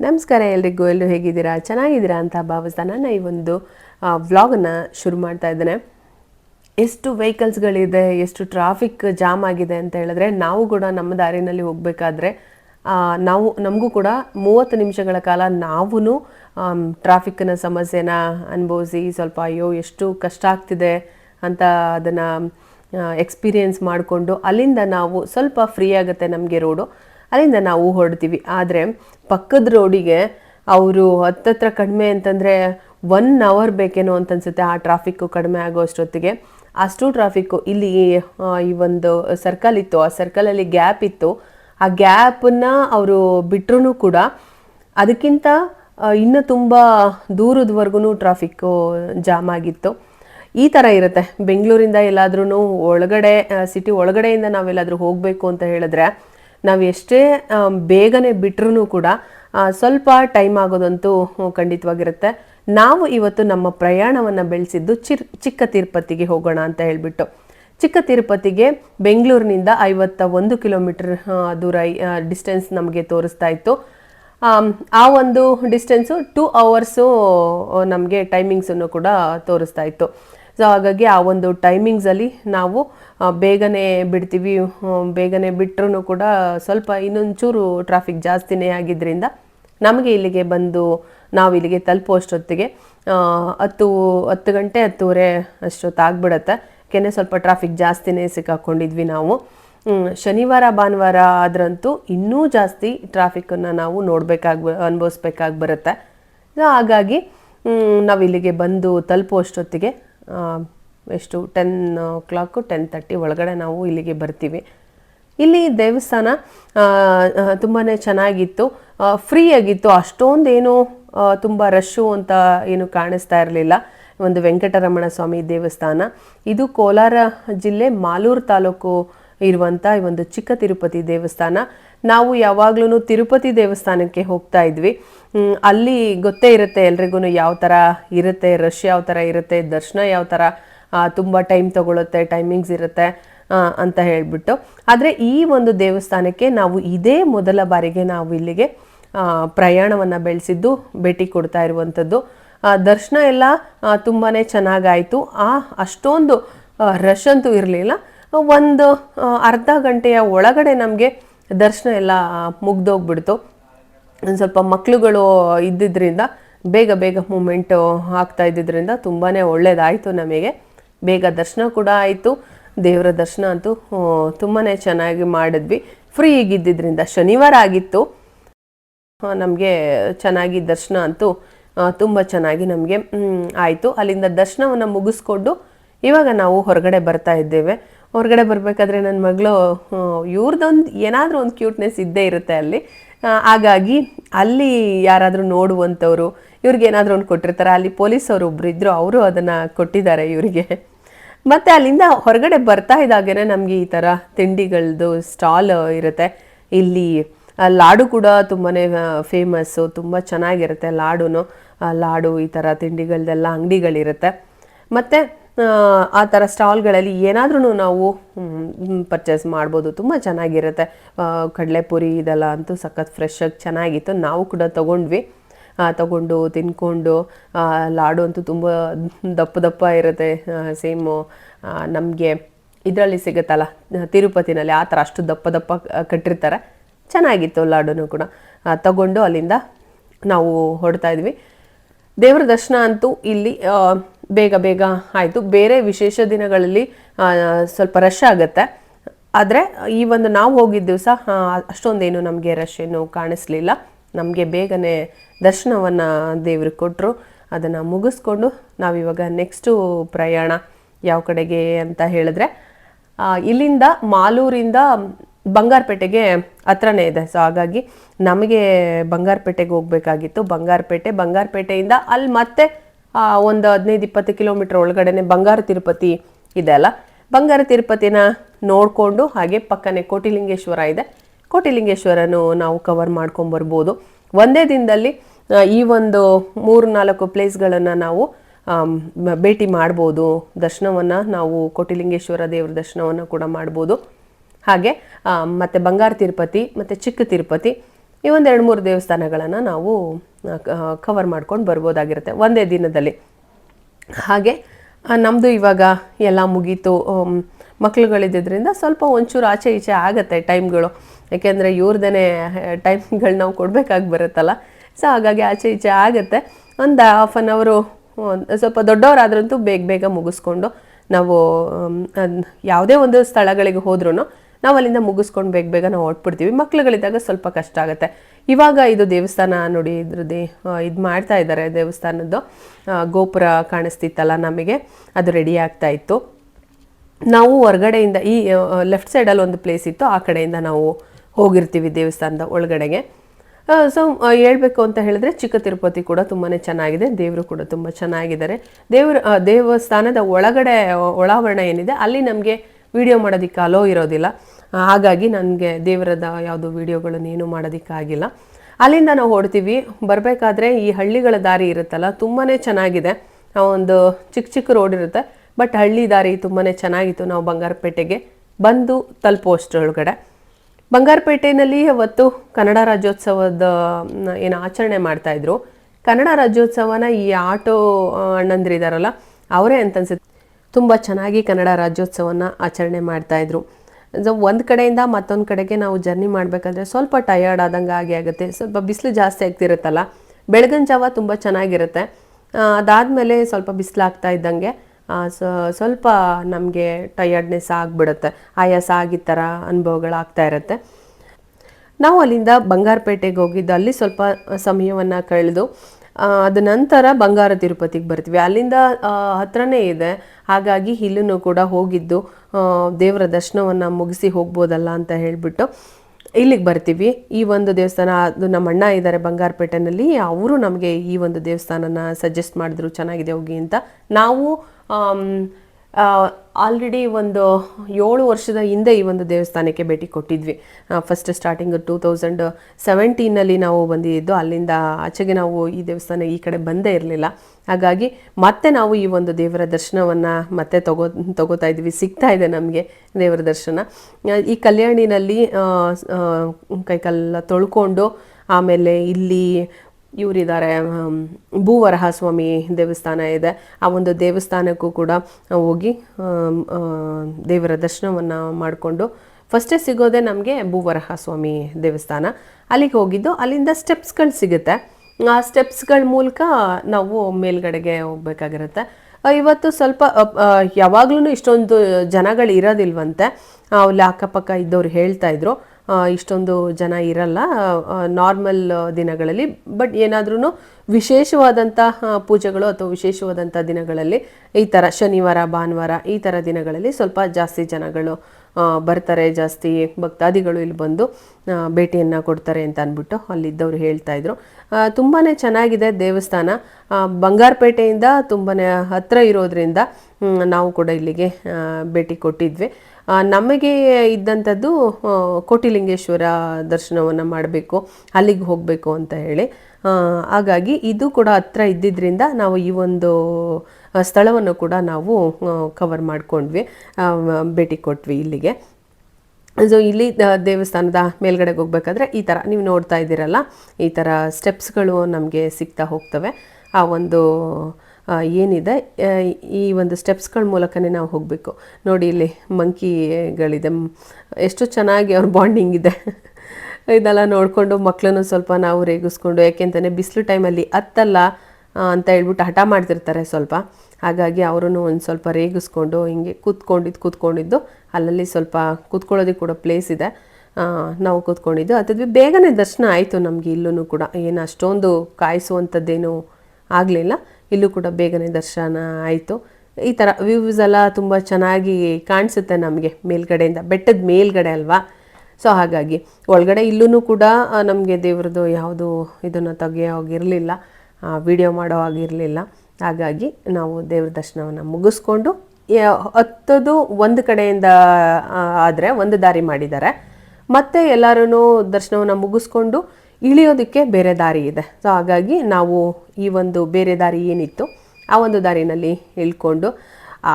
ನಮಸ್ಕಾರ ಎಲ್ರಿಗೂ, ಎಲ್ಲರೂ ಹೇಗಿದ್ದೀರಾ? ಚೆನ್ನಾಗಿದ್ದೀರಾ ಅಂತ ಭಾವಿಸ್ತಾ ನಾನು ಈ ಒಂದು ವ್ಲಾಗನ್ನು ಶುರು ಮಾಡ್ತಾ ಇದ್ದೇನೆ. ಎಷ್ಟು ವೆಹಿಕಲ್ಸ್ಗಳಿದೆ ಎಷ್ಟು ಟ್ರಾಫಿಕ್ ಜಾಮ್ ಆಗಿದೆ ಅಂತ ಹೇಳಿದ್ರೆ, ನಾವು ಕೂಡ ನಮ್ಮ ದಾರಿನಲ್ಲಿ ಹೋಗಬೇಕಾದ್ರೆ ನಾವು, ನಮಗೂ ಕೂಡ ಮೂವತ್ತು ನಿಮಿಷಗಳ ಕಾಲ ನಾವೂ ಟ್ರಾಫಿಕ್ನ ಸಮಸ್ಯೆನ ಅನುಭವಿಸಿ ಸ್ವಲ್ಪ ಅಯ್ಯೋ, ಎಷ್ಟು ಕಷ್ಟ ಆಗ್ತಿದೆ ಅಂತ ಅದನ್ನು ಎಕ್ಸ್ಪೀರಿಯೆನ್ಸ್ ಮಾಡಿಕೊಂಡು ಅಲ್ಲಿಂದ ನಾವು ಸ್ವಲ್ಪ ಫ್ರೀ ಆಗುತ್ತೆ ನಮಗೆ ರೋಡು ಅಲ್ಲಿಂದ ನಾವು ಹೊರಡ್ತೀವಿ. ಆದರೆ ಪಕ್ಕದ ರೋಡಿಗೆ ಅವರು ಹತ್ತತ್ರ ಕಡಿಮೆ ಅಂತಂದರೆ ಒನ್ ಅವರ್ ಬೇಕೇನೋ ಅಂತ ಅನ್ಸುತ್ತೆ ಆ ಟ್ರಾಫಿಕ್ಕು ಕಡಿಮೆ ಆಗೋ ಅಷ್ಟೊತ್ತಿಗೆ. ಅಷ್ಟು ಟ್ರಾಫಿಕ್ಕು ಇಲ್ಲಿ ಈ ಒಂದು ಸರ್ಕಲ್ ಇತ್ತು. ಆ ಸರ್ಕಲಲ್ಲಿ ಗ್ಯಾಪ್ ಇತ್ತು. ಆ ಗ್ಯಾಪನ್ನು ಅವರು ಬಿಟ್ರೂ ಕೂಡ ಅದಕ್ಕಿಂತ ಇನ್ನೂ ತುಂಬ ದೂರದವರೆಗೂ ಟ್ರಾಫಿಕ್ಕು ಜಾಮ್ ಆಗಿತ್ತು. ಈ ಥರ ಇರುತ್ತೆ. ಬೆಂಗಳೂರಿಂದ ಎಲ್ಲಾದ್ರೂ ಒಳಗಡೆ ಸಿಟಿ ಒಳಗಡೆಯಿಂದ ನಾವೆಲ್ಲಾದರೂ ಹೋಗಬೇಕು ಅಂತ ಹೇಳಿದ್ರೆ ನಾವು ಎಷ್ಟೇ ಬೇಗನೆ ಬಿಟ್ರೂ ಕೂಡ ಸ್ವಲ್ಪ ಟೈಮ್ ಆಗೋದಂತೂ ಖಂಡಿತವಾಗಿರುತ್ತೆ. ನಾವು ಇವತ್ತು ನಮ್ಮ ಪ್ರಯಾಣವನ್ನು ಬೆಳೆಸಿದ್ದು ಚಿರ್, ಚಿಕ್ಕ ತಿರುಪತಿಗೆ ಹೋಗೋಣ ಅಂತ ಹೇಳಿಬಿಟ್ಟು. ಚಿಕ್ಕ ತಿರುಪತಿಗೆ ಬೆಂಗಳೂರಿನಿಂದ ಐವತ್ತ ಒಂದು ಕಿಲೋಮೀಟರ್ ದೂರ ಡಿಸ್ಟೆನ್ಸ್ ನಮಗೆ ತೋರಿಸ್ತಾ ಇತ್ತು. ಆ ಒಂದು ಡಿಸ್ಟೆನ್ಸು ಟೂ ಅವರ್ಸು ನಮಗೆ ಟೈಮಿಂಗ್ಸನ್ನು ಕೂಡ ತೋರಿಸ್ತಾ ಇತ್ತು. ಸೊ ಹಾಗಾಗಿ ಆ ಒಂದು ಟೈಮಿಂಗ್ಸಲ್ಲಿ ನಾವು ಬೇಗನೆ ಬಿಡ್ತೀವಿ. ಬೇಗನೆ ಬಿಟ್ಟರೂ ಕೂಡ ಸ್ವಲ್ಪ ಇನ್ನೊಂಚೂರು ಟ್ರಾಫಿಕ್ ಜಾಸ್ತಿನೇ ಆಗಿದ್ದರಿಂದ ನಮಗೆ ಇಲ್ಲಿಗೆ ಬಂದು ನಾವು ಇಲ್ಲಿಗೆ ತಲುಪುವಷ್ಟೊತ್ತಿಗೆ ಹತ್ತು ಹತ್ತು ಗಂಟೆ, ಹತ್ತುವರೆ ಅಷ್ಟೊತ್ತು ಆಗ್ಬಿಡತ್ತೆ. ಕೆನೆ ಸ್ವಲ್ಪ ಟ್ರಾಫಿಕ್ ಜಾಸ್ತಿನೇ ಸಿಕ್ಕಾಕೊಂಡಿದ್ವಿ ನಾವು. ಶನಿವಾರ, ಭಾನುವಾರ ಆದ್ರಂತೂ ಇನ್ನೂ ಜಾಸ್ತಿ ಟ್ರಾಫಿಕ್ಕನ್ನು ನಾವು ನೋಡಬೇಕಾಗಿ, ಅನುಭವಿಸ್ಬೇಕಾಗಿ ಬರುತ್ತೆ. ಹಾಗಾಗಿ ನಾವು ಇಲ್ಲಿಗೆ ಬಂದು ತಲುಪುವಷ್ಟೊತ್ತಿಗೆ ಎಷ್ಟು ten o'clock ten thirty ಒಳಗಡೆ ನಾವು ಇಲ್ಲಿಗೆ ಬರ್ತೀವಿ. ಇಲ್ಲಿ ದೇವಸ್ಥಾನ ತುಂಬಾ ಚೆನ್ನಾಗಿತ್ತು. ಫ್ರೀ ಆಗಿತ್ತು. ಅಷ್ಟೊಂದೇನು ತುಂಬ ರಶ್ಶು ಅಂತ ಏನು ಕಾಣಿಸ್ತಾ ಇರಲಿಲ್ಲ. ಒಂದು ವೆಂಕಟರಮಣ ಸ್ವಾಮಿ ದೇವಸ್ಥಾನ. ಇದು ಕೋಲಾರ ಜಿಲ್ಲೆ ಮಾಲೂರು ತಾಲೂಕು ಇರುವಂಥ ಈ ಒಂದು ಚಿಕ್ಕ ತಿರುಪತಿ ದೇವಸ್ಥಾನ. ನಾವು ಯಾವಾಗ್ಲೂ ತಿರುಪತಿ ದೇವಸ್ಥಾನಕ್ಕೆ ಹೋಗ್ತಾ ಇದ್ವಿ. ಅಲ್ಲಿ ಗೊತ್ತೇ ಇರುತ್ತೆ ಎಲ್ರಿಗೂ ಯಾವ ಥರ ಇರುತ್ತೆ ರಶ್ ಯಾವ ಥರ ಇರುತ್ತೆ, ದರ್ಶನ ಯಾವ ಥರ ತುಂಬ ಟೈಮ್ ತಗೊಳುತ್ತೆ ಟೈಮಿಂಗ್ಸ್ ಇರುತ್ತೆ ಅಂತ ಹೇಳಿಬಿಟ್ಟು. ಆದರೆ ಈ ಒಂದು ದೇವಸ್ಥಾನಕ್ಕೆ ನಾವು ಇದೇ ಮೊದಲ ಬಾರಿಗೆ ನಾವು ಇಲ್ಲಿಗೆ ಪ್ರಯಾಣವನ್ನು ಬೆಳೆಸಿದ್ದು, ಭೇಟಿ ಕೊಡ್ತಾ ಇರುವಂಥದ್ದು. ದರ್ಶನ ಎಲ್ಲ ತುಂಬಾ ಚೆನ್ನಾಗಾಯಿತು. ಆ, ಅಷ್ಟೊಂದು ರಶ್ ಅಂತೂ ಇರಲಿಲ್ಲ. ಒಂದು ಅರ್ಧ ಗಂಟೆಯ ಒಳಗಡೆ ನಮಗೆ ದರ್ಶನ ಎಲ್ಲ ಮುಗ್ದೋಗ್ಬಿಡ್ತು. ಒಂದು ಸ್ವಲ್ಪ ಮಕ್ಕಳುಗಳು ಇದ್ದಿದ್ದರಿಂದ ಬೇಗ ಬೇಗ ಮೂಮೆಂಟು ಆಗ್ತಾ ಇದ್ದಿದ್ದರಿಂದ ತುಂಬಾ ಒಳ್ಳೇದಾಯಿತು ನಮಗೆ. ಬೇಗ ದರ್ಶನ ಕೂಡ ಆಯಿತು. ದೇವರ ದರ್ಶನ ಅಂತೂ ತುಂಬಾ ಚೆನ್ನಾಗಿ ಮಾಡಿದ್ವಿ. ಫ್ರೀ ಇದ್ದಿದ್ದರಿಂದ ಶನಿವಾರ ಆಗಿತ್ತು. ನಮಗೆ ಚೆನ್ನಾಗಿ ದರ್ಶನ ಅಂತೂ ತುಂಬ ಚೆನ್ನಾಗಿ ನಮಗೆ ಆಯಿತು. ಅಲ್ಲಿಂದ ದರ್ಶನವನ್ನು ಮುಗಿಸ್ಕೊಂಡು ಇವಾಗ ನಾವು ಹೊರಗಡೆ ಬರ್ತಾ ಇದ್ದೇವೆ. ಹೊರಗಡೆ ಬರಬೇಕಾದ್ರೆ ನನ್ನ ಮಗಳು ಇವ್ರದ್ದೊಂದು ಏನಾದರೂ ಒಂದು ಕ್ಯೂಟ್ನೆಸ್ ಇದ್ದೇ ಇರುತ್ತೆ ಅಲ್ಲಿ. ಹಾಗಾಗಿ ಅಲ್ಲಿ ಯಾರಾದರೂ ನೋಡುವಂಥವ್ರು ಇವ್ರಿಗೆ ಏನಾದರೂ ಒಂದು ಕೊಟ್ಟಿರ್ತಾರೆ, ಅಲ್ಲಿ ಪೊಲೀಸವರು ಒಬ್ರು ಇದ್ರು ಅವರು ಅದನ್ನು ಕೊಟ್ಟಿದ್ದಾರೆ ಇವರಿಗೆ. ಮತ್ತು ಅಲ್ಲಿಂದ ಹೊರಗಡೆ ಬರ್ತಾ ಇದ್ದಾಗೇ ನಮಗೆ ಈ ಥರ ತಿಂಡಿಗಳದ್ದು ಸ್ಟಾಲ್ ಇರುತ್ತೆ. ಇಲ್ಲಿ ಲಾಡು ಕೂಡ ತುಂಬಾ ಫೇಮಸ್ಸು ತುಂಬ ಚೆನ್ನಾಗಿರುತ್ತೆ ಲಾಡುನು. ಲಾಡು ಈ ಥರ ತಿಂಡಿಗಳದೆಲ್ಲ ಅಂಗಡಿಗಳಿರುತ್ತೆ. ಮತ್ತು ಆ ಥರ ಸ್ಟಾಲ್ಗಳಲ್ಲಿ ಏನಾದ್ರೂ ನಾವು ಪರ್ಚೇಸ್ ಮಾಡ್ಬೋದು. ತುಂಬ ಚೆನ್ನಾಗಿರುತ್ತೆ. ಕಡಲೆಪುರಿ ಇದೆಲ್ಲ ಅಂತೂ ಸಖತ್ ಫ್ರೆಶ್ ಆಗಿ ಚೆನ್ನಾಗಿತ್ತು. ನಾವು ಕೂಡ ತಗೊಂಡ್ವಿ. ತಗೊಂಡು, ತಿನ್ಕೊಂಡು ಲಾಡು ಅಂತೂ ತುಂಬ ದಪ್ಪ ದಪ್ಪ ಇರುತ್ತೆ. ಸೇಮು ನಮಗೆ ಇದರಲ್ಲಿ ಸಿಗುತ್ತಲ್ಲ, ತಿರುಪತಿನಲ್ಲಿ ಆ ಥರ ಅಷ್ಟು ದಪ್ಪ ದಪ್ಪ ಕಟ್ಟಿರ್ತಾರೆ. ಚೆನ್ನಾಗಿತ್ತು ಲಾಡುನು ಕೂಡ. ತಗೊಂಡು ಅಲ್ಲಿಂದ ನಾವು ಹೊಡ್ತಾಯಿದ್ವಿ ಇದ್ವಿ. ದೇವರ ದರ್ಶನ ಅಂತೂ ಇಲ್ಲಿ ಬೇಗ ಬೇಗ ಆಯಿತು. ಬೇರೆ ವಿಶೇಷ ದಿನಗಳಲ್ಲಿ ಸ್ವಲ್ಪ ರಶ್ ಆಗುತ್ತೆ. ಆದರೆ, ಈ ಒಂದು ನಾವು ಹೋಗಿದ್ದ ದಿವಸ ಅಷ್ಟೊಂದೇನು ನಮಗೆ ರಶ್ ಏನು ಕಾಣಿಸ್ಲಿಲ್ಲ. ನಮಗೆ ಬೇಗನೆ ದರ್ಶನವನ್ನು ದೇವ್ರಿಗೆ ಕೊಟ್ಟರು ಅದನ್ನು ಮುಗಿಸ್ಕೊಂಡು ನಾವಿವಾಗ ನೆಕ್ಸ್ಟು ಪ್ರಯಾಣ ಯಾವ ಕಡೆಗೆ ಅಂತ ಹೇಳಿದ್ರೆ ಇಲ್ಲಿಂದ ಮಾಲೂರಿಂದ ಬಂಗಾರಪೇಟೆಗೆ ಹತ್ರನೇ ಇದೆ. ಸೊ ಹಾಗಾಗಿ ನಮಗೆ ಬಂಗಾರಪೇಟೆಗೆ ಹೋಗ್ಬೇಕಾಗಿತ್ತು. ಬಂಗಾರಪೇಟೆ, ಬಂಗಾರಪೇಟೆಯಿಂದ ಅಲ್ಲಿ ಮತ್ತೆ ಒಂದು ಹದಿನೈದು, ಇಪ್ಪತ್ತು ಕಿಲೋಮೀಟರ್ ಒಳಗಡೆನೆ ಬಂಗಾರ ತಿರುಪತಿ ಇದೆ ಅಲ್ಲ. ಬಂಗಾರ ತಿರುಪತಿನ ನೋಡಿಕೊಂಡು ಹಾಗೆ ಪಕ್ಕನೆ ಕೋಟಿಲಿಂಗೇಶ್ವರ ಇದೆ. ಕೋಟಿಲಿಂಗೇಶ್ವರನು ನಾವು ಕವರ್ ಮಾಡ್ಕೊಂಬರ್ಬೋದು ಒಂದೇ ದಿನದಲ್ಲಿ ಈ ಒಂದು ಮೂರು ನಾಲ್ಕು ಪ್ಲೇಸ್ಗಳನ್ನು ನಾವು ಭೇಟಿ ಮಾಡ್ಬೋದು. ದರ್ಶನವನ್ನು ನಾವು ಕೋಟಿಲಿಂಗೇಶ್ವರ ದೇವ್ರ ದರ್ಶನವನ್ನು ಕೂಡ ಮಾಡ್ಬೋದು. ಹಾಗೆ ಮತ್ತೆ ಬಂಗಾರ ತಿರುಪತಿ, ಮತ್ತು ಚಿಕ್ಕ ತಿರುಪತಿ, ಈ ಒಂದು ಎರಡು ಮೂರು ದೇವಸ್ಥಾನಗಳನ್ನು ನಾವು ಕವರ್ ಮಾಡ್ಕೊಂಡು ಬರ್ಬೋದಾಗಿರುತ್ತೆ ಒಂದೇ ದಿನದಲ್ಲಿ. ಹಾಗೆ ನಮ್ಮದು ಇವಾಗ ಎಲ್ಲ ಮುಗೀತು. ಮಕ್ಕಳುಗಳಿದ್ದರಿಂದ ಸ್ವಲ್ಪ ಒಂಚೂರು ಆಚೆ ಈಚೆ ಆಗುತ್ತೆ ಟೈಮ್ಗಳು. ಯಾಕೆಂದರೆ ಇವ್ರದೇ ಟೈಮ್ಗಳು ನಾವು ಕೊಡಬೇಕಾಗಿ ಬರುತ್ತಲ್ಲ. ಸೊ, ಹಾಗಾಗಿ ಆಚೆ ಈಚೆ ಆಗುತ್ತೆ. ಒಂದು ಹಾಫ್ ಆನ್ ಅವರು ಸ್ವಲ್ಪ ದೊಡ್ಡವರಾದ್ರಂತೂ ಬೇಗ ಬೇಗ ಮುಗಿಸ್ಕೊಂಡು ನಾವು ಯಾವುದೇ ಒಂದು ಸ್ಥಳಗಳಿಗೆ ಹೋದ್ರೂ ನಾವು ಅಲ್ಲಿಂದ ಮುಗಿಸ್ಕೊಂಡು ಬೇಗ ಬೇಗ ನಾವು ಹೊಟ್ಬಿಡ್ತೀವಿ ಮಕ್ಕಳುಗಳಿದ್ದಾಗ ಸ್ವಲ್ಪ ಕಷ್ಟ ಆಗುತ್ತೆ. ಇವಾಗ ಇದು ದೇವಸ್ಥಾನ ನೋಡಿ ಇದ್ರದ್ದು ಇದು ಮಾಡ್ತಾ ಇದ್ದಾರೆ ದೇವಸ್ಥಾನದ್ದು. ಗೋಪುರ ಕಾಣಿಸ್ತಿತ್ತಲ್ಲ ನಮಗೆ, ಅದು ರೆಡಿ ಆಗ್ತಾ ಇತ್ತು. ನಾವು ಹೊರಗಡೆಯಿಂದ ಈ ಲೆಫ್ಟ್ ಸೈಡಲ್ಲಿ ಒಂದು ಪ್ಲೇಸ್ ಇತ್ತು, ಆ ಕಡೆಯಿಂದ ನಾವು ಹೋಗಿರ್ತೀವಿ ದೇವಸ್ಥಾನದ ಒಳಗಡೆಗೆ. ಸೊ ಹೇಳಬೇಕು ಅಂತ ಹೇಳಿದ್ರೆ ಚಿಕ್ಕ ತಿರುಪತಿ ಕೂಡ ತುಂಬಾ ಚೆನ್ನಾಗಿದೆ, ದೇವರು ಕೂಡ ತುಂಬ ಚೆನ್ನಾಗಿದ್ದಾರೆ. ದೇವ್ರ ದೇವಸ್ಥಾನದ ಒಳಗಡೆ ಒಳಾವರಣ ಏನಿದೆ, ಅಲ್ಲಿ ನಮಗೆ ವಿಡಿಯೋ ಮಾಡೋದಕ್ಕೆ ಅಲೋ ಇರೋದಿಲ್ಲ. ಹಾಗಾಗಿ ನನಗೆ ದೇವರದ ಯಾವುದು ಏನೂ ಮಾಡೋದಕ್ಕಾಗಿಲ್ಲ ಅಲ್ಲಿಂದ ನಾವು ಹೊಡ್ತೀವಿ ಬರಬೇಕಾದ್ರೆ ಈ ಹಳ್ಳಿಗಳ ದಾರಿ ಇರುತ್ತಲ್ಲ ತುಂಬಾ ಚೆನ್ನಾಗಿದೆ. ಒಂದು ಚಿಕ್ಕ ಚಿಕ್ಕ ರೋಡ್ ಇರುತ್ತೆ. ಬಟ್ ಹಳ್ಳಿ ದಾರಿ ತುಂಬಾ ಚೆನ್ನಾಗಿತ್ತು ನಾವು ಬಂಗಾರಪೇಟೆಗೆ. ಬಂದು ತಲುಪುವಷ್ಟರೊಳಗಡೆ ಬಂಗಾರಪೇಟೆಯಲ್ಲಿ ಅವತ್ತು ಕನ್ನಡ ರಾಜ್ಯೋತ್ಸವದ ಏನು ಆಚರಣೆ ಮಾಡ್ತಾಯಿದ್ರು ಕನ್ನಡ ರಾಜ್ಯೋತ್ಸವನ ಈ ಆಟೋ ಅಣ್ಣಂದಿರಿದಾರಲ್ಲ ಅವರೇ ಅಂತ ಅನ್ಸುತ್ತೆ. ತುಂಬ ಚೆನ್ನಾಗಿ ಕನ್ನಡ ರಾಜ್ಯೋತ್ಸವನ ಆಚರಣೆ ಮಾಡ್ತಾ ಇದ್ರು. ಸೊ ಒಂದು ಕಡೆಯಿಂದ ಮತ್ತೊಂದು ಕಡೆಗೆ ನಾವು ಜರ್ನಿ ಮಾಡಬೇಕಾದ್ರೆ ಸ್ವಲ್ಪ ಟಯರ್ಡ್ ಆದಂಗೆ ಆಗಿ ಆಗುತ್ತೆ. ಸ್ವಲ್ಪ ಬಿಸಿಲು ಜಾಸ್ತಿ ಆಗ್ತಿರುತ್ತಲ್ಲ, ಬೆಳಗಿನ ಜಾವ ತುಂಬ ಚೆನ್ನಾಗಿರುತ್ತೆ. ಅದಾದಮೇಲೆ ಸ್ವಲ್ಪ ಬಿಸಿಲಾಗ್ತಾ ಇದ್ದಂಗೆ ಸ್ವಲ್ಪ ನಮಗೆ ಟಯರ್ಡ್ನೆಸ್ ಆಗಿಬಿಡುತ್ತೆ. ಆಯಾಸ ಆಗಿದ್ದ ಥರ ಅನುಭವಗಳಾಗ್ತಾ ಇರುತ್ತೆ. ನಾವು ಅಲ್ಲಿಂದ ಬಂಗಾರಪೇಟೆಗೆ ಹೋಗಿದ್ದು, ಅಲ್ಲಿ ಸ್ವಲ್ಪ ಸಮಯವನ್ನು ಕಳೆದು ಅದ ನಂತರ ಬಂಗಾರ ತಿರುಪತಿಗೆ ಬರ್ತೀವಿ. ಅಲ್ಲಿಂದ ಹತ್ರನೇ ಇದೆ. ಹಾಗಾಗಿ ಇಲ್ಲೂ ಕೂಡ ಹೋಗಿದ್ದು ದೇವರ ದರ್ಶನವನ್ನು ಮುಗಿಸಿ ಹೋಗ್ಬೋದಲ್ಲ ಅಂತ ಹೇಳಿಬಿಟ್ಟು ಇಲ್ಲಿಗೆ ಬರ್ತೀವಿ. ಈ ಒಂದು ದೇವಸ್ಥಾನ, ಅದು ನಮ್ಮ ಅಣ್ಣ ಇದ್ದಾರೆ ಬಂಗಾರಪೇಟೆನಲ್ಲಿ, ಅವರು ನಮಗೆ ಈ ಒಂದು ದೇವಸ್ಥಾನನ ಸಜೆಸ್ಟ್ ಮಾಡಿದ್ರು, ಚೆನ್ನಾಗಿದೆ ಹೋಗಿ ಅಂತ. ನಾವು ಆಲ್ರೆಡಿ ಒಂದು ಏಳು ವರ್ಷದ ಹಿಂದೆ ಈ ಒಂದು ದೇವಸ್ಥಾನಕ್ಕೆ ಭೇಟಿ ಕೊಟ್ಟಿದ್ವಿ. ಫಸ್ಟ್ ಸ್ಟಾರ್ಟಿಂಗ್ ಟೂ ತೌಸಂಡ್ ಸೆವೆಂಟೀನಲ್ಲಿ ನಾವು ಬಂದಿದ್ದು. ಅಲ್ಲಿಂದ ಆಚೆಗೆ ನಾವು ಈ ದೇವಸ್ಥಾನ ಈ ಕಡೆ ಬಂದೇ ಇರಲಿಲ್ಲ. ಹಾಗಾಗಿ ಮತ್ತೆ ನಾವು ಈ ಒಂದು ದೇವರ ದರ್ಶನವನ್ನು ಮತ್ತೆ ತಗೋ, ತಗೋತಾ ಇದ್ವಿ. ಸಿಗ್ತಾ ಇದೆ ನಮಗೆ ದೇವರ ದರ್ಶನ. ಈ ಕಲ್ಯಾಣಿನಲ್ಲಿ ಕೈಕಾಲ ತೊಳ್ಕೊಂಡು ಆಮೇಲೆ ಇಲ್ಲಿ ಇವರಿದ್ದಾರೆ ಭೂವರಹ ಸ್ವಾಮಿ ದೇವಸ್ಥಾನ ಇದೆ. ಆ ಒಂದು ದೇವಸ್ಥಾನಕ್ಕೂ ಕೂಡ ಹೋಗಿ ದೇವರ ದರ್ಶನವನ್ನು ಮಾಡಿಕೊಂಡು ಫಸ್ಟೇ ಸಿಗೋದೇ ನಮಗೆ ಭೂವರಹ ಸ್ವಾಮಿ ದೇವಸ್ಥಾನ. ಅಲ್ಲಿಗೆ ಹೋಗಿದ್ದು, ಅಲ್ಲಿಂದ ಸ್ಟೆಪ್ಸ್ಗಳು ಸಿಗುತ್ತೆ. ಆ ಸ್ಟೆಪ್ಸ್ಗಳ ಮೂಲಕ ನಾವು ಮೇಲ್ಗಡೆಗೆ ಹೋಗ್ಬೇಕಾಗಿರುತ್ತೆ. ಇವತ್ತು ಸ್ವಲ್ಪ ಯಾವಾಗ್ಲೂ ಇಷ್ಟೊಂದು ಜನಗಳು ಇರೋದಿಲ್ವಂತೆ ಅಲ್ಲಿ ಅಕ್ಕಪಕ್ಕ ಇದ್ದವ್ರು ಹೇಳ್ತಾ ಇದ್ರು. ಇಷ್ಟೊಂದು ಜನ ಇರಲ್ಲ ನಾರ್ಮಲ್ ದಿನಗಳಲ್ಲಿ. ಬಟ್ ಏನಾದ್ರೂ ವಿಶೇಷವಾದಂತಹ ಪೂಜೆಗಳು ಅಥವಾ ವಿಶೇಷವಾದಂಥ ದಿನಗಳಲ್ಲಿ ಈ ಥರ ಶನಿವಾರ, ಭಾನುವಾರ ಈ ಥರ ದಿನಗಳಲ್ಲಿ ಸ್ವಲ್ಪ ಜಾಸ್ತಿ ಜನಗಳು ಬರ್ತಾರೆ, ಜಾಸ್ತಿ ಭಕ್ತಾದಿಗಳು ಇಲ್ಲಿ ಬಂದು ಭೇಟಿಯನ್ನು ಕೊಡ್ತಾರೆ ಅಂತ ಅಂದ್ಬಿಟ್ಟು ಅಲ್ಲಿದ್ದವ್ರು ಹೇಳ್ತಾ ಇದ್ರು. ತುಂಬಾ ಚೆನ್ನಾಗಿದೆ ದೇವಸ್ಥಾನ. ಬಂಗಾರಪೇಟೆಯಿಂದ ತುಂಬಾ ಹತ್ರ ಇರೋದ್ರಿಂದ ನಾವು ಕೂಡ ಇಲ್ಲಿಗೆ ಭೇಟಿ ಕೊಟ್ಟಿದ್ವಿ. ನಮಗೆ ಇದ್ದಂಥದ್ದು ಕೋಟಿಲಿಂಗೇಶ್ವರ ದರ್ಶನವನ್ನು ಮಾಡಬೇಕು, ಅಲ್ಲಿಗೆ ಹೋಗಬೇಕು ಅಂತ ಹೇಳಿ. ಹಾಗಾಗಿ ಇದು ಕೂಡ ಹತ್ರ ಇದ್ದಿದ್ದರಿಂದ ನಾವು ಈ ಒಂದು ಸ್ಥಳವನ್ನು ಕೂಡ ನಾವು ಕವರ್ ಮಾಡಿಕೊಂಡ್ವಿ. ಭೇಟಿ ಕೊಟ್ವಿ ಇಲ್ಲಿಗೆ. ಸೊ ಇಲ್ಲಿ ದೇವಸ್ಥಾನದ ಮೇಲ್ಗಡೆಗೆ ಹೋಗ್ಬೇಕಾದ್ರೆ ಈ ಥರ ನೀವು ನೋಡ್ತಾ ಇದ್ದೀರಲ್ಲ, ಈ ಥರ ಸ್ಟೆಪ್ಸ್ಗಳು ನಮಗೆ ಸಿಗ್ತಾ ಹೋಗ್ತವೆ. ಆ ಒಂದು ಏನಿದೆ ಈ ಒಂದು ಸ್ಟೆಪ್ಸ್ಗಳ ಮೂಲಕನೇ ನಾವು ಹೋಗಬೇಕು. ನೋಡಿ ಇಲ್ಲಿ ಮಂಕಿಗಳಿದೆ ಎಷ್ಟು ಚೆನ್ನಾಗಿ ಅವ್ರ ಬಾಂಡಿಂಗ್ ಇದೆ. ಇದೆಲ್ಲ ನೋಡಿಕೊಂಡು ಮಕ್ಕಳನ್ನು ಸ್ವಲ್ಪ ನಾವು ರೇಗಿಸ್ಕೊಂಡು ಯಾಕೆಂತಾನೆ ಬಿಸಿಲು ಟೈಮಲ್ಲಿ ಹತ್ತಲ್ಲ ಅಂತ ಹೇಳ್ಬಿಟ್ಟು ಹಠ ಮಾಡ್ತಿರ್ತಾರೆ ಸ್ವಲ್ಪ. ಹಾಗಾಗಿ ಅವರನ್ನು ಒಂದು ಸ್ವಲ್ಪ ರೇಗಿಸ್ಕೊಂಡು, ಹಿಂಗೆ ಕೂತ್ಕೊಂಡಿದ್ದು ಕೂತ್ಕೊಂಡಿದ್ದು, ಅಲ್ಲಲ್ಲಿ ಸ್ವಲ್ಪ ಕೂತ್ಕೊಳ್ಳೋದಕ್ಕೆ ಕೂಡ ಪ್ಲೇಸ್ ಇದೆ. ನಾವು ಕೂತ್ಕೊಂಡಿದ್ದು. ಅದ್ವಿ ಬೇಗನೆ ದರ್ಶನ ಆಯಿತು ನಮಗೆ ಇಲ್ಲೂ ಕೂಡ. ಏನು ಅಷ್ಟೊಂದು ಕಾಯಿಸುವಂಥದ್ದೇನು ಆಗಲಿಲ್ಲ. ಇಲ್ಲೂ ಕೂಡ ಬೇಗನೆ ದರ್ಶನ ಆಯಿತು. ಈ ಥರ ವ್ಯೂಸ್ ಎಲ್ಲ ತುಂಬ ಚೆನ್ನಾಗಿ ಕಾಣಿಸುತ್ತೆ ನಮಗೆ ಮೇಲ್ಗಡೆಯಿಂದ, ಬೆಟ್ಟದ ಮೇಲ್ಗಡೆ ಅಲ್ವಾ? ಸೊ ಹಾಗಾಗಿ ಒಳಗಡೆ ಇಲ್ಲೂ ಕೂಡ ನಮಗೆ ದೇವ್ರದ್ದು ಯಾವುದು ಇದನ್ನು ತೆಗೆಯೋ ಹೋಗಿರಲಿಲ್ಲ ವಿಡಿಯೋ ಮಾಡೋ ಆಗಿರಲಿಲ್ಲ ಹಾಗಾಗಿ ನಾವು ದೇವ್ರ ದರ್ಶನವನ್ನು ಮುಗಿಸ್ಕೊಂಡು ಹತ್ತದು ಒಂದು ಕಡೆಯಿಂದ ಆದರೆ ಒಂದು ದಾರಿ ಮಾಡಿದ್ದಾರೆ. ಮತ್ತೆ ಎಲ್ಲರೂ ದರ್ಶನವನ್ನು ಮುಗಿಸ್ಕೊಂಡು ಇಳಿಯೋದಕ್ಕೆ ಬೇರೆ ದಾರಿ ಇದೆ. ಸೊ ಹಾಗಾಗಿ ನಾವು ಈ ಒಂದು ಬೇರೆ ದಾರಿ ಏನಿತ್ತು, ಆ ಒಂದು ದಾರಿನಲ್ಲಿ ಇಳ್ಕೊಂಡು,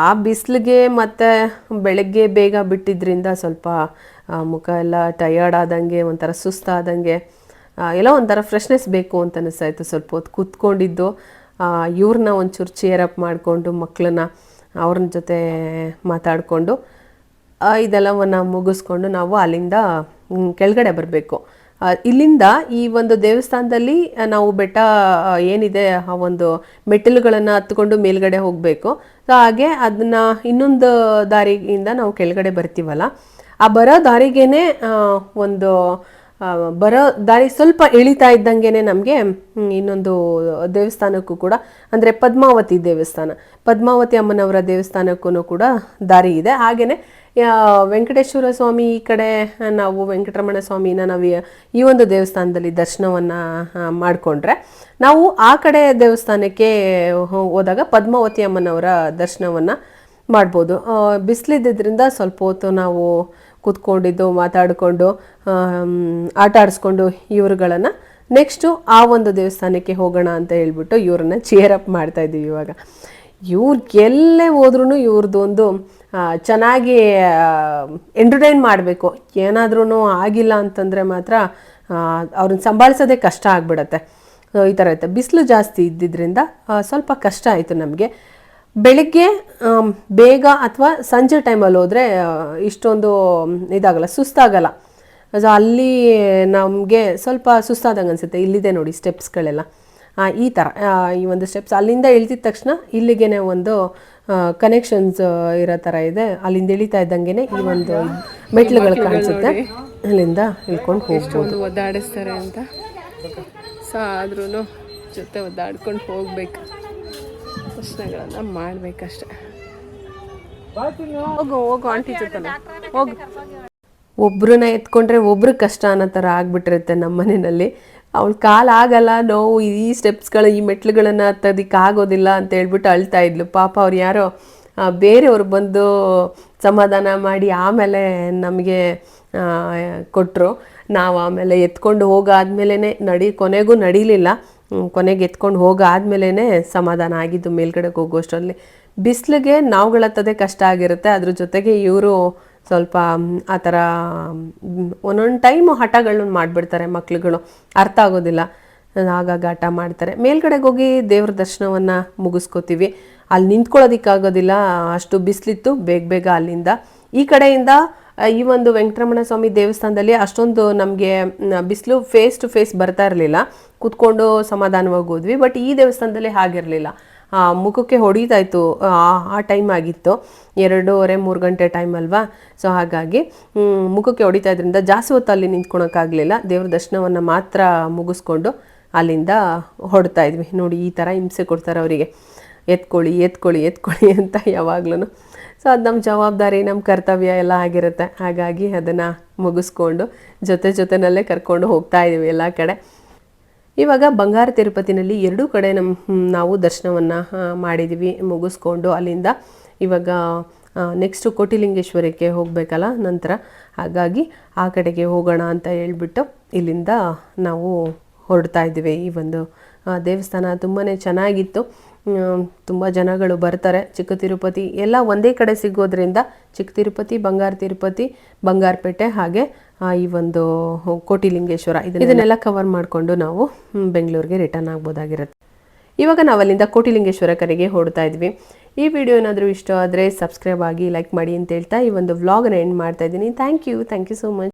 ಆ ಬಿಸಿಲಿಗೆ ಮತ್ತು ಬೆಳಗ್ಗೆ ಬೇಗ ಬಿಟ್ಟಿದ್ದರಿಂದ ಸ್ವಲ್ಪ ಮುಖ ಎಲ್ಲ ಟಯರ್ಡ್ ಆದಂಗೆ, ಒಂಥರ ಸುಸ್ತಾದಂಗೆ ಎಲ್ಲ ಒಂಥರ ಫ್ರೆಶ್ನೆಸ್ ಬೇಕು ಅಂತ ಅನಿಸ್ತಾಯಿತ್ತು ಸ್ವಲ್ಪ ಹೊತ್ತು ಕೂತ್ಕೊಂಡಿದ್ದು ಇವ್ರನ್ನ ಒಂಚೂರು ಚೇರ್ ಅಪ್ ಮಾಡಿಕೊಂಡು ಮಕ್ಕಳನ್ನ ಅವ್ರನ್ನ ಜೊತೆ ಮಾತಾಡಿಕೊಂಡು ಇದೆಲ್ಲವನ್ನು ಮುಗಿಸ್ಕೊಂಡು ನಾವು ಅಲ್ಲಿಂದ ಕೆಳಗಡೆ ಬರಬೇಕು. ಇಲ್ಲಿಂದ ಈ ಒಂದು ದೇವಸ್ಥಾನದಲ್ಲಿ ನಾವು ಬೆಟ್ಟ ಏನಿದೆ, ಆ, ಒಂದು ಮೆಟ್ಟಿಲುಗಳನ್ನು ಹತ್ಕೊಂಡು ಮೇಲ್ಗಡೆ ಹೋಗಬೇಕು. ಸೊ ಹಾಗೆ ಅದನ್ನ ಇನ್ನೊಂದು ದಾರಿಯಿಂದ ನಾವು ಕೆಳಗಡೆ ಬರ್ತೀವಲ್ಲ. ಆ ಬರೋ ದಾರಿಗೇನೆ ಒಂದು ಬರೋ ದಾರಿ ಸ್ವಲ್ಪ ಇಳಿತಾ ಇದ್ದಂಗೆನೆ ನಮಗೆ ಇನ್ನೊಂದು ದೇವಸ್ಥಾನಕ್ಕೂ ಕೂಡ, ಅಂದರೆ ಪದ್ಮಾವತಿ ದೇವಸ್ಥಾನ. ಪದ್ಮಾವತಿ ಅಮ್ಮನವರ ದೇವಸ್ಥಾನಕ್ಕೂ ಕೂಡ ದಾರಿ ಇದೆ. ಹಾಗೆಯೇ ವೆಂಕಟೇಶ್ವರ ಸ್ವಾಮಿ ಈ ಕಡೆ ನಾವು ವೆಂಕಟರಮಣ ಸ್ವಾಮಿನ ನಾವು ಈ- ಒಂದು ದೇವಸ್ಥಾನದಲ್ಲಿ ದರ್ಶನವನ್ನು ಮಾಡಿಕೊಂಡ್ರೆ, ನಾವು ಆ ಕಡೆ ದೇವಸ್ಥಾನಕ್ಕೆ ಹೋದಾಗ ಪದ್ಮಾವತಿ ಅಮ್ಮನವರ ದರ್ಶನವನ್ನು ಮಾಡ್ಬೋದು. ಬಿಸಿಲಿದ್ದರಿಂದ ಸ್ವಲ್ಪ ಹೊತ್ತು ನಾವು ಕೂತ್ಕೊಂಡಿದ್ದು, ಮಾತಾಡಿಕೊಂಡು ಆಟ ಆಡಿಸ್ಕೊಂಡು ಇವರುಗಳನ್ನು ನೆಕ್ಸ್ಟು ಆ ಒಂದು ದೇವಸ್ಥಾನಕ್ಕೆ ಹೋಗೋಣ ಅಂತ ಹೇಳ್ಬಿಟ್ಟು ಇವ್ರನ್ನ ಚೇರ್ ಅಪ್ ಮಾಡ್ತಾಯಿದ್ದೀವಿ ಇವಾಗ. ಇವ್ರಿಗೆಲ್ಲೇ ಹೋದ್ರೂ ಇವ್ರದ್ದು ಒಂದು ಚೆನ್ನಾಗಿ ಎಂಟರ್ಟೈನ್ ಮಾಡಬೇಕು. ಏನಾದ್ರೂ ಆಗಿಲ್ಲ ಅಂತಂದರೆ ಮಾತ್ರ ಅವ್ರನ್ನ ಸಂಭಾಳಿಸೋದೇ ಕಷ್ಟ ಆಗಿಬಿಡತ್ತೆ. ಈ ಥರ ಇರುತ್ತೆ ಬಿಸಿಲು ಜಾಸ್ತಿ ಇದ್ದಿದ್ದರಿಂದ ಸ್ವಲ್ಪ ಕಷ್ಟ ಆಯಿತು ನಮಗೆ. ಬೆಳಿಗ್ಗೆ ಬೇಗ ಅಥವಾ ಸಂಜೆ ಟೈಮಲ್ಲಿ ಹೋದರೆ ಇಷ್ಟೊಂದು ಇದಾಗಲ್ಲ, ಸುಸ್ತಾಗಲ್ಲ. ಸೊ, ಅಲ್ಲಿ ನಮಗೆ ಸ್ವಲ್ಪ ಸುಸ್ತಾದಂಗೆ ಅನಿಸುತ್ತೆ. ಇಲ್ಲಿದೆ ನೋಡಿ ಸ್ಟೆಪ್ಸ್ಗಳೆಲ್ಲ ಈ ಥರ ಈ ಒಂದು ಸ್ಟೆಪ್ಸ್ ಅಲ್ಲಿಂದ ಇಳಿದಿದ ತಕ್ಷಣ ಇಲ್ಲಿಗೇನೆ ಒಂದು ಕನೆಕ್ಷನ್ಸ್ ಇರೋ ಥರ ಇದೆ. ಅಲ್ಲಿಂದ ಇಳಿತಾ ಇದ್ದಂಗೆ ಈ ಒಂದು ಮೆಟ್ಲುಗಳು ಕಾಣಿಸುತ್ತೆ. ಅಲ್ಲಿಂದ ಇಳ್ಕೊಂಡು ಹೋಗ್ಬೋದು. ಒದ್ದಾಡಿಸ್ತಾರೆ ಅಂತ. ಸೊ ಆದ್ರೂ ಜೊತೆ ಒದ್ದಾಡ್ಕೊಂಡು ಹೋಗ್ಬೇಕು. ಪ್ರಶ್ನೆಗಳನ್ನು ಮಾಡ್ಬೇಕಷ್ಟೆ. ಹೋಗು ಹೋಗು ಆಂಟಿ ಜೊತೆ ಹೋಗು. ಒಬ್ರನ್ನ ಎತ್ಕೊಂಡ್ರೆ ಒಬ್ರು ಕಷ್ಟ ಅನ್ನೋ ಥರ ಆಗ್ಬಿಟ್ಟಿರುತ್ತೆ ನಮ್ಮ ಮನೆಯಲ್ಲಿ. ಅವಳ ಕಾಲಾಗಲ್ಲ ನೋವು, ಈ ಸ್ಟೆಪ್ಸ್ಗಳು ಈ ಮೆಟ್ಲುಗಳನ್ನು ಹತ್ತೋದಿಕ್ಕೆ ಆಗೋದಿಲ್ಲ ಅಂತ ಹೇಳ್ಬಿಟ್ಟು ಅಳ್ತಾ ಇದ್ಲು. ಪಾಪ ಅವ್ರು ಯಾರೋ ಬೇರೆಯವ್ರು ಬಂದು ಸಮಾಧಾನ ಮಾಡಿ ಆಮೇಲೆ ನಮಗೆ ಕೊಟ್ಟರು ನಾವು ಆಮೇಲೆ ಎತ್ಕೊಂಡು ಹೋಗಾದ್ಮೇಲೆ ನಡಿ, ಕೊನೆಗೂ ನಡೀಲಿಲ್ಲ. ಕೊನೆಗೆ ಎತ್ಕೊಂಡು ಹೋಗಾದ್ಮೇಲೆ ಸಮಾಧಾನ ಆಗಿದ್ದು ಮೇಲ್ಗಡೆಗೆ ಹೋಗೋಷ್ಟರಲ್ಲಿ. ಬಿಸಿಲಿಗೆ ನಾವುಗಳತ್ತದೇ ಕಷ್ಟ ಆಗಿರುತ್ತೆ. ಅದ್ರ ಜೊತೆಗೆ ಇವರು ಸ್ವಲ್ಪ ಆ ಥರ ಒಂದೊಂದು ಟೈಮು ಹಠಗಳನ್ನ ಮಾಡಿಬಿಡ್ತಾರೆ ಮಕ್ಳುಗಳು. ಅರ್ಥ ಆಗೋದಿಲ್ಲ. ಆಗಾಗ ಹಠ ಮಾಡ್ತಾರೆ. ಮೇಲ್ಗಡೆಗೆ ಹೋಗಿ ದೇವ್ರ ದರ್ಶನವನ್ನು ಮುಗಿಸ್ಕೋತೀವಿ. ಅಲ್ಲಿ ನಿಂತ್ಕೊಳ್ಳೋದಕ್ಕಾಗೋದಿಲ್ಲ. ಅಷ್ಟು ಬಿಸಿಲಿತ್ತು. ಬೇಗ ಬೇಗ ಅಲ್ಲಿಂದ. ಈ ಕಡೆಯಿಂದ ಈ ಒಂದು ವೆಂಕಟರಮಣ ಸ್ವಾಮಿ ದೇವಸ್ಥಾನದಲ್ಲಿ ಅಷ್ಟೊಂದು ನಮಗೆ ಬಿಸಿಲು ಫೇಸ್ ಟು ಫೇಸ್ ಬರ್ತಾ ಇರಲಿಲ್ಲ. ಕೂತ್ಕೊಂಡು ಸಮಾಧಾನವಾಗಿ ಹೋದ್ವಿ. ಬಟ್ ಈ ದೇವಸ್ಥಾನದಲ್ಲಿ ಹಾಗಿರಲಿಲ್ಲ. ಮುಖಕ್ಕೆ ಹೊಡೀತಾ ಇತ್ತು ಆ- ಟೈಮ್ ಆಗಿತ್ತು. ಎರಡೂವರೆ, ಮೂರು ಗಂಟೆ ಟೈಮ್ ಅಲ್ವಾ? ಸೊ ಹಾಗಾಗಿ ಮುಖಕ್ಕೆ ಹೊಡಿತಾ ಇದ್ರಿಂದ ಜಾಸ್ತಿ ಹೊತ್ತು ಅಲ್ಲಿ ನಿಂತ್ಕೊಳಕ್ಕಾಗಲಿಲ್ಲ. ದೇವ್ರ ದರ್ಶನವನ್ನು ಮಾತ್ರ ಮುಗಿಸ್ಕೊಂಡು ಅಲ್ಲಿಂದ ಹೊಡ್ತಾ ಇದ್ವಿ. ನೋಡಿ, ಈ ಥರ ಹಿಂಸೆ ಕೊಡ್ತಾರೆ ಅವರಿಗೆ. ಎತ್ಕೊಳ್ಳಿ ಎತ್ಕೊಳ್ಳಿ ಎತ್ಕೊಳ್ಳಿ ಅಂತ ಯಾವಾಗ್ಲೂ ಸೊ ಅದು ನಮ್ಮ ಜವಾಬ್ದಾರಿ ನಮ್ಮ ಕರ್ತವ್ಯ ಎಲ್ಲ ಆಗಿರುತ್ತೆ. ಹಾಗಾಗಿ ಅದನ್ನು ಮುಗಿಸ್ಕೊಂಡು ಜೊತೆ ಜೊತೆನಲ್ಲೇ ಕರ್ಕೊಂಡು ಹೋಗ್ತಾ ಇದ್ದೀವಿ ಎಲ್ಲ ಕಡೆ. ಇವಾಗ ಬಂಗಾರ ತಿರುಪತಿನಲ್ಲಿ ಎರಡೂ ಕಡೆ ನಮ್ಮ ನಾವು ದರ್ಶನವನ್ನು ಮಾಡಿದ್ದೀವಿ ಮುಗಿಸ್ಕೊಂಡು ಅಲ್ಲಿಂದ ಇವಾಗ ನೆಕ್ಸ್ಟು ಕೋಟಿಲಿಂಗೇಶ್ವರಕ್ಕೆ ಹೋಗಬೇಕಲ್ಲ ನಂತರ. ಹಾಗಾಗಿ ಆ ಕಡೆಗೆ ಹೋಗೋಣ ಅಂತ ಹೇಳ್ಬಿಟ್ಟು ಇಲ್ಲಿಂದ ನಾವು ಹೊರಡ್ತಾ ಇದ್ದೀವಿ ಈ ಒಂದು ದೇವಸ್ಥಾನ ತುಂಬಾ ಚೆನ್ನಾಗಿತ್ತು. ತುಂಬ ಜನಗಳು ಬರ್ತಾರೆ. ಚಿಕ್ಕ ತಿರುಪತಿ ಎಲ್ಲ ಒಂದೇ ಕಡೆ ಸಿಗೋದ್ರಿಂದ ಚಿಕ್ಕ ತಿರುಪತಿ ಬಂಗಾರ ತಿರುಪತಿ ಬಂಗಾರಪೇಟೆ ಹಾಗೆ ಈ ಒಂದು ಕೋಟಿಲಿಂಗೇಶ್ವರ ಇದನ್ನ- ಇದನ್ನೆಲ್ಲ ಕವರ್ ಮಾಡಿಕೊಂಡು ನಾವು ಬೆಂಗಳೂರಿಗೆ ರಿಟರ್ನ್ ಆಗ್ಬೋದಾಗಿರುತ್ತೆ. ಇವಾಗ ನಾವು ಅಲ್ಲಿಂದ ಕೋಟಿಲಿಂಗೇಶ್ವರ ಕಡೆಗೆ ಹೊಡ್ತಾ ಇದ್ವಿ. ಈ ವಿಡಿಯೋ ಏನಾದರೂ ಇಷ್ಟ ಆದರೆ ಸಬ್ಸ್ಕ್ರೈಬ್ ಆಗಿ ಲೈಕ್ ಮಾಡಿ ಅಂತ ಹೇಳ್ತಾ ಈ ಒಂದು ವ್ಲಾಗ್ನ ಎಂಡ್ ಮಾಡ್ತಾ ಇದ್ದೀನಿ. Thank you thank you so much